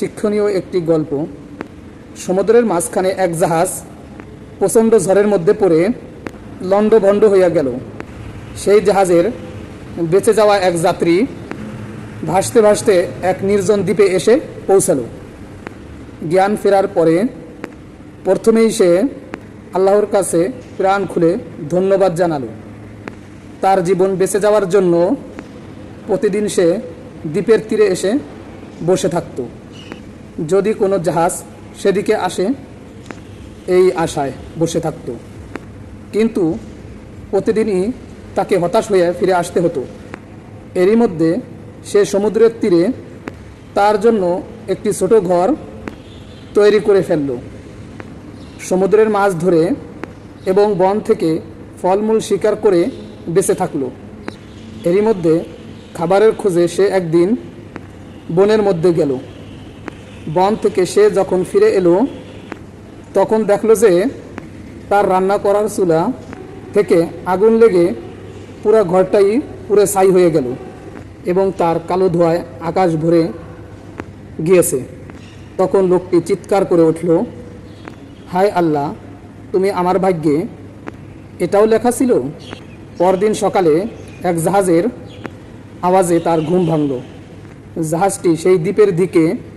শিক্ষণীয় একটি গল্প। সমুদ্রের মাঝখানে এক জাহাজ প্রচণ্ড ঝড়ের মধ্যে পড়ে লণ্ডভণ্ড হইয়া গেল। সেই জাহাজের বেঁচে যাওয়া এক যাত্রী ভাসতে ভাসতে এক নির্জন দ্বীপে এসে পৌঁছালো। জ্ঞান ফেরার পরে প্রথমেই সে আল্লাহর কাছে প্রাণ খুলে ধন্যবাদ জানালো। তার জীবন বেঁচে যাওয়ার জন্য প্রতিদিন সে দ্বীপের তীরে এসে বসে থাকত। যদি কোনো জাহাজ সেদিকে আসে, এই আশায় বসে থাকত। কিন্তু প্রতিদিনই তাকে হতাশ হয়ে ফিরে আসতে হতো। এরই মধ্যে সে সমুদ্রের তীরে তার জন্য একটি ছোট ঘর তৈরি করে ফেলল। সমুদ্রের মাছ ধরে এবং বন থেকে ফলমূল শিকার করে বেঁচে থাকল। এরই মধ্যে খাবারের খোঁজে সে একদিন বনের মধ্যে গেল। বন থেকে সে যখন ফিরে এলো, তখন দেখল যে তার রান্না করার চুলা থেকে আগুন লেগে পুরো ঘরটাই পুরো ছাই হয়ে গেল এবং তার কালো ধোঁয়ায় আকাশ ভরে গিয়েছে। তখন লোকটি চিৎকার করে উঠল, হায় আল্লাহ, তুমি আমার ভাগ্যে এটাও লেখা ছিল? পরদিন সকালে এক জাহাজের আওয়াজে তার ঘুম ভাঙল। জাহাজটি সেই দ্বীপের দিকে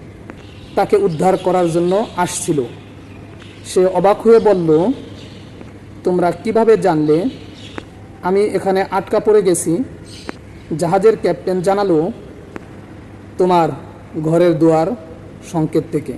তাকে উদ্ধার করার জন্য আসছিল। সে অবাক হয়ে বলল, তোমরা কীভাবে জানলে? আমি এখানে আটকা পড়ে গেছি। জাহাজের ক্যাপ্টেন জানালো, তোমার ঘরের দুয়ার সংকেত থেকে।